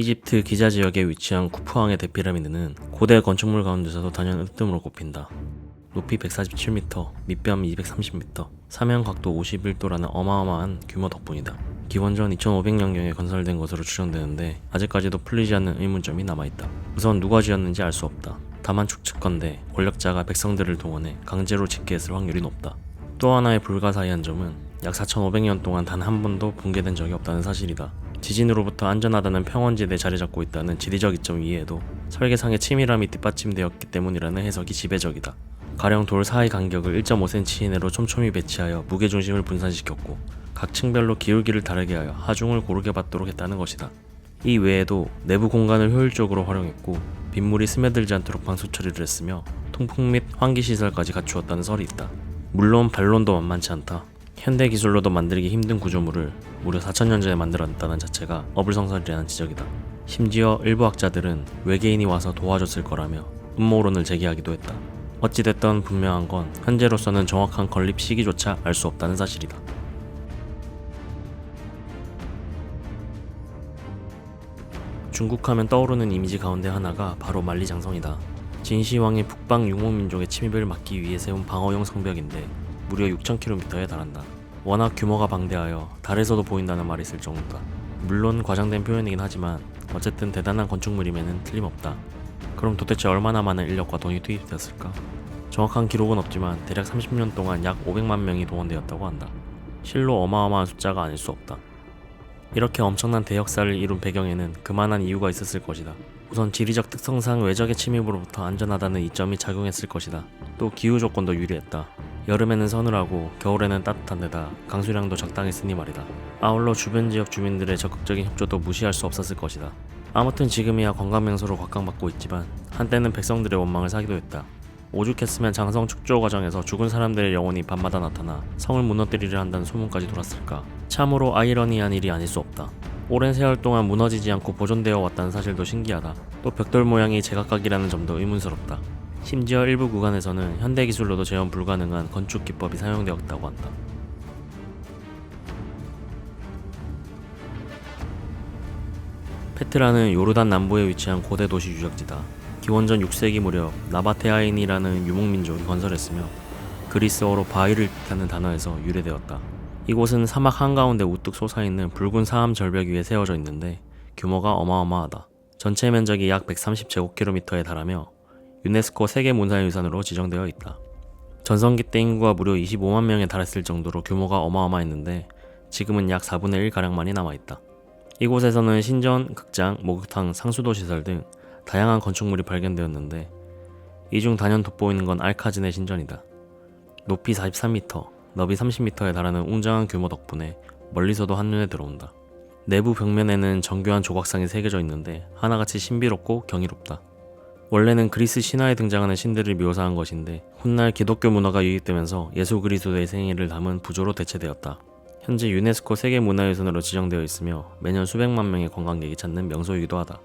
이집트 기자 지역에 위치한 쿠프왕의 대피라미드는 고대 건축물 가운데서도 단연 으뜸으로 꼽힌다. 높이 147m, 밑변 230m, 사면 각도 51도라는 어마어마한 규모 덕분이다. 기원전 2500년경에 건설된 것으로 추정되는데 아직까지도 풀리지 않는 의문점이 남아있다. 우선 누가 지었는지 알 수 없다. 다만 추측건데 권력자가 백성들을 동원해 강제로 짓게 했을 확률이 높다. 또 하나의 불가사의한 점은 약 4500년 동안 단 한 번도 붕괴된 적이 없다는 사실이다. 지진으로부터 안전하다는 평원지대에 자리 잡고 있다는 지리적 이점 이외에도 설계상의 치밀함이 뒷받침되었기 때문이라는 해석이 지배적이다. 가령 돌 사이 간격을 1.5cm 이내로 촘촘히 배치하여 무게중심을 분산시켰고 각 층별로 기울기를 다르게 하여 하중을 고르게 받도록 했다는 것이다. 이 외에도 내부 공간을 효율적으로 활용했고 빗물이 스며들지 않도록 방수 처리를 했으며 통풍 및 환기 시설까지 갖추었다는 설이 있다. 물론 반론도 만만치 않다. 현대 기술로도 만들기 힘든 구조물을 무려 4천년 전에 만들어냈다는 자체가 어불성설이라는 지적이다. 심지어 일부 학자들은 외계인이 와서 도와줬을 거라며 음모론을 제기하기도 했다. 어찌됐든 분명한 건 현재로서는 정확한 건립 시기조차 알 수 없다는 사실이다. 중국하면 떠오르는 이미지 가운데 하나가 바로 만리장성이다. 진시황이 북방 유목민족의 침입을 막기 위해 세운 방어용 성벽인데 무려 6,000km에 달한다. 워낙 규모가 방대하여 달에서도 보인다는 말이 있을 정도다. 물론 과장된 표현이긴 하지만 어쨌든 대단한 건축물임에는 틀림없다. 그럼 도대체 얼마나 많은 인력과 돈이 투입되었을까? 정확한 기록은 없지만 대략 30년 동안 약 500만 명이 동원되었다고 한다. 실로 어마어마한 숫자가 아닐 수 없다. 이렇게 엄청난 대역사를 이룬 배경에는 그만한 이유가 있었을 것이다. 우선 지리적 특성상 외적의 침입으로부터 안전하다는 이점이 작용했을 것이다. 또 기후 조건도 유리했다. 여름에는 서늘하고 겨울에는 따뜻한 데다 강수량도 적당했으니 말이다. 아울러 주변 지역 주민들의 적극적인 협조도 무시할 수 없었을 것이다. 아무튼 지금이야 관광 명소로 각광받고 있지만 한때는 백성들의 원망을 사기도 했다. 오죽했으면 장성 축조 과정에서 죽은 사람들의 영혼이 밤마다 나타나 성을 무너뜨리려 한다는 소문까지 돌았을까. 참으로 아이러니한 일이 아닐 수 없다. 오랜 세월 동안 무너지지 않고 보존되어 왔다는 사실도 신기하다. 또 벽돌 모양이 제각각이라는 점도 의문스럽다. 심지어 일부 구간에서는 현대 기술로도 재현 불가능한 건축 기법이 사용되었다고 한다. 페트라는 요르단 남부에 위치한 고대 도시 유적지다. 기원전 6세기 무렵 나바테아인이라는 유목민족이 건설했으며 그리스어로 바위를 뜻하는 단어에서 유래되었다. 이곳은 사막 한가운데 우뚝 솟아있는 붉은 사암 절벽 위에 세워져 있는데 규모가 어마어마하다. 전체 면적이 약 130제곱킬로미터에 달하며 유네스코 세계문화유산으로 지정되어 있다. 전성기 때 인구가 무려 25만 명에 달했을 정도로 규모가 어마어마했는데 지금은 약 4분의 1 가량만이 남아있다. 이곳에서는 신전, 극장, 목욕탕, 상수도 시설 등 다양한 건축물이 발견되었는데 이 중 단연 돋보이는 건 알카진의 신전이다. 높이 43m, 너비 30m에 달하는 웅장한 규모 덕분에 멀리서도 한눈에 들어온다. 내부 벽면에는 정교한 조각상이 새겨져 있는데 하나같이 신비롭고 경이롭다. 원래는 그리스 신화에 등장하는 신들을 묘사한 것인데 훗날 기독교 문화가 유입되면서 예수 그리스도의 생애를 담은 부조로 대체되었다. 현재 유네스코 세계문화유산으로 지정되어 있으며 매년 수백만 명의 관광객이 찾는 명소이기도 하다.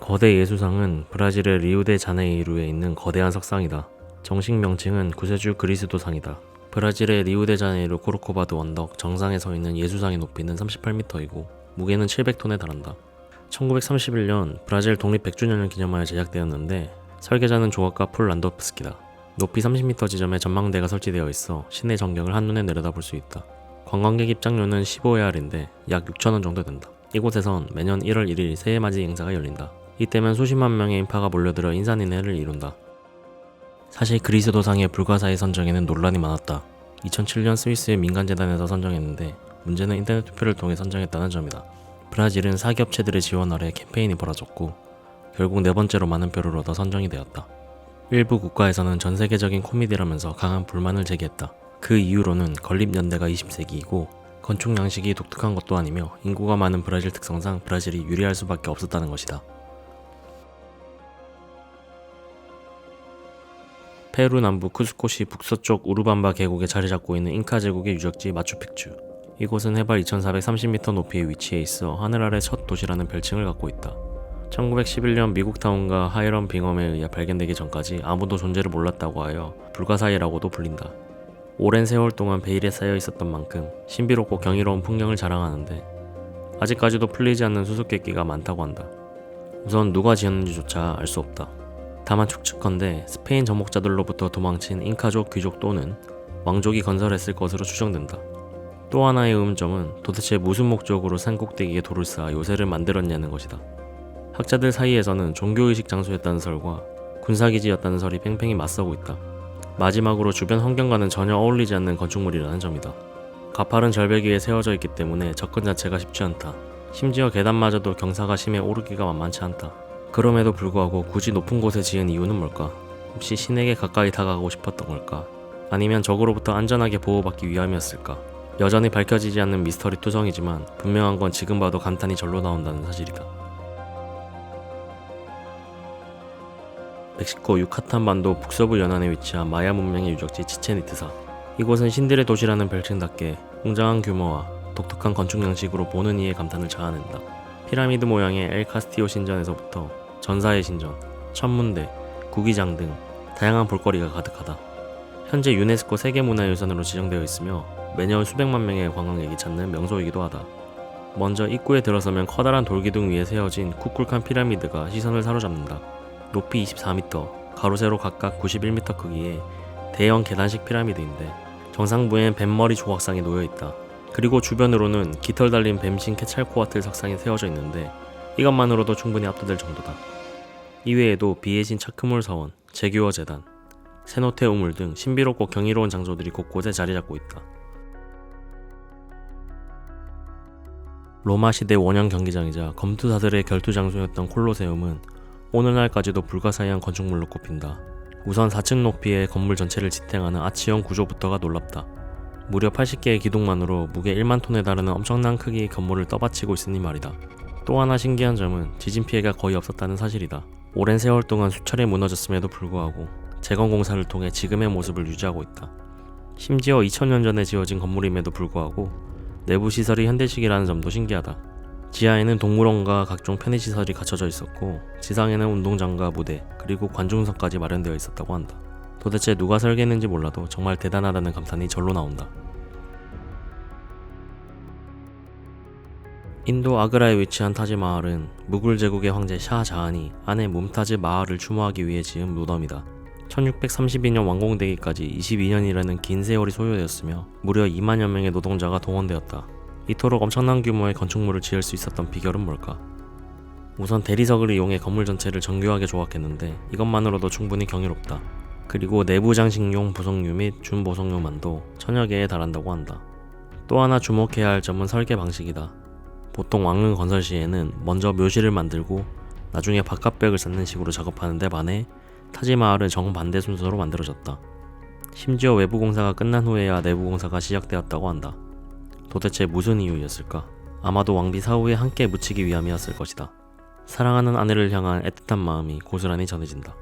거대 예수상은 브라질의 리우데 자네이루에 있는 거대한 석상이다. 정식 명칭은 구세주 그리스도상이다. 브라질의 리우데 자네이루 코르코바드 언덕 정상에 서 있는 예수상의 높이는 38m이고 무게는 700톤에 달한다. 1931년 브라질 독립 100주년을 기념하여 제작되었는데 설계자는 조각가 폴 란도프스키다. 높이 30m 지점에 전망대가 설치되어 있어 시내 전경을 한눈에 내려다볼 수 있다. 관광객 입장료는 15에알인데 약 6천원 정도 된다. 이곳에선 매년 1월 1일 새해맞이 행사가 열린다. 이때면 수십만 명의 인파가 몰려들어 인산인해를 이룬다. 사실 그리스 도상의 불가사의 선정에는 논란이 많았다. 2007년 스위스의 민간재단에서 선정했는데 문제는 인터넷 투표를 통해 선정했다는 점이다. 브라질은 사기업체들의 지원 아래 캠페인이 벌어졌고 결국 네 번째로 많은 표를 얻어 선정이 되었다. 일부 국가에서는 전 세계적인 코미디라면서 강한 불만을 제기했다. 그 이유로는 건립 연대가 20세기이고 건축 양식이 독특한 것도 아니며 인구가 많은 브라질 특성상 브라질이 유리할 수밖에 없었다는 것이다. 페루 남부 쿠스코시 북서쪽 우르밤바 계곡에 자리 잡고 있는 잉카 제국의 유적지 마추픽추. 이곳은 해발 2430m 높이에 위치해 있어 하늘 아래 첫 도시라는 별칭을 갖고 있다. 1911년 미국 타운과 하이런 빙엄에 의해 발견되기 전까지 아무도 존재를 몰랐다고 하여 불가사의라고도 불린다. 오랜 세월 동안 베일에 쌓여 있었던 만큼 신비롭고 경이로운 풍경을 자랑하는데 아직까지도 풀리지 않는 수수께끼가 많다고 한다. 우선 누가 지었는지조차 알 수 없다. 다만 추측컨대 스페인 정복자들로부터 도망친 잉카족 귀족 또는 왕족이 건설했을 것으로 추정된다. 또 하나의 의문점은 도대체 무슨 목적으로 산 꼭대기에 돌을 쌓아 요새를 만들었냐는 것이다. 학자들 사이에서는 종교의식 장소였다는 설과 군사기지였다는 설이 팽팽히 맞서고 있다. 마지막으로 주변 환경과는 전혀 어울리지 않는 건축물이라는 점이다. 가파른 절벽 위에 세워져 있기 때문에 접근 자체가 쉽지 않다. 심지어 계단마저도 경사가 심해 오르기가 만만치 않다. 그럼에도 불구하고 굳이 높은 곳에 지은 이유는 뭘까? 혹시 신에게 가까이 다가가고 싶었던 걸까? 아니면 적으로부터 안전하게 보호받기 위함이었을까? 여전히 밝혀지지 않는 미스터리 투성이지만 분명한 건 지금 봐도 감탄이 절로 나온다는 사실이다. 멕시코 유카탄 반도 북서부 연안에 위치한 마야 문명의 유적지 치첸이트사. 이곳은 신들의 도시라는 별칭답게 웅장한 규모와 독특한 건축 양식으로 보는 이의 감탄을 자아낸다. 피라미드 모양의 엘 카스티오 신전에서부터 전사의 신전, 천문대, 구기장 등 다양한 볼거리가 가득하다. 현재 유네스코 세계문화유산으로 지정되어 있으며 매년 수백만 명의 관광객이 찾는 명소이기도 하다. 먼저 입구에 들어서면 커다란 돌기둥 위에 세워진 쿠쿨칸 피라미드가 시선을 사로잡는다. 높이 24m, 가로 세로 각각 91m 크기의 대형 계단식 피라미드인데 정상부엔 뱀머리 조각상이 놓여 있다. 그리고 주변으로는 깃털 달린 뱀신 케찰코아틀 석상이 세워져 있는데 이것만으로도 충분히 압도될 정도다. 이외에도 비해진 차크몰 서원, 제규어 재단, 세노테 우물 등 신비롭고 경이로운 장소들이 곳곳에 자리 잡고 있다. 로마 시대 원형 경기장이자 검투사들의 결투 장소였던 콜로세움은 오늘날까지도 불가사의한 건축물로 꼽힌다. 우선 4층 높이의 건물 전체를 지탱하는 아치형 구조부터가 놀랍다. 무려 80개의 기둥만으로 무게 1만 톤에 달하는 엄청난 크기의 건물을 떠받치고 있으니 말이다. 또 하나 신기한 점은 지진 피해가 거의 없었다는 사실이다. 오랜 세월 동안 수차례 무너졌음에도 불구하고 재건 공사를 통해 지금의 모습을 유지하고 있다. 심지어 2000년 전에 지어진 건물임에도 불구하고 내부 시설이 현대식이라는 점도 신기하다. 지하에는 동물원과 각종 편의시설이 갖춰져 있었고 지상에는 운동장과 무대 그리고 관중석까지 마련되어 있었다고 한다. 도대체 누가 설계했는지 몰라도 정말 대단하다는 감탄이 절로 나온다. 인도 아그라에 위치한 타지마할은 무굴 제국의 황제 샤자한이 아내 뭄타즈 마할을 추모하기 위해 지은 무덤이다. 1632년 완공되기까지 22년이라는 긴 세월이 소요되었으며 무려 2만여 명의 노동자가 동원되었다. 이토록 엄청난 규모의 건축물을 지을 수 있었던 비결은 뭘까? 우선 대리석을 이용해 건물 전체를 정교하게 조각했는데 이것만으로도 충분히 경이롭다. 그리고 내부 장식용 부속유 및 준보석유만도 천여 개에 달한다고 한다. 또 하나 주목해야 할 점은 설계 방식이다. 보통 왕릉 건설 시에는 먼저 묘실을 만들고 나중에 바깥벽을 쌓는 식으로 작업하는데 반해 타지마할은 정반대 순서로 만들어졌다. 심지어 외부 공사가 끝난 후에야 내부 공사가 시작되었다고 한다. 도대체 무슨 이유였을까? 아마도 왕비 사후에 함께 묻히기 위함이었을 것이다. 사랑하는 아내를 향한 애틋한 마음이 고스란히 전해진다.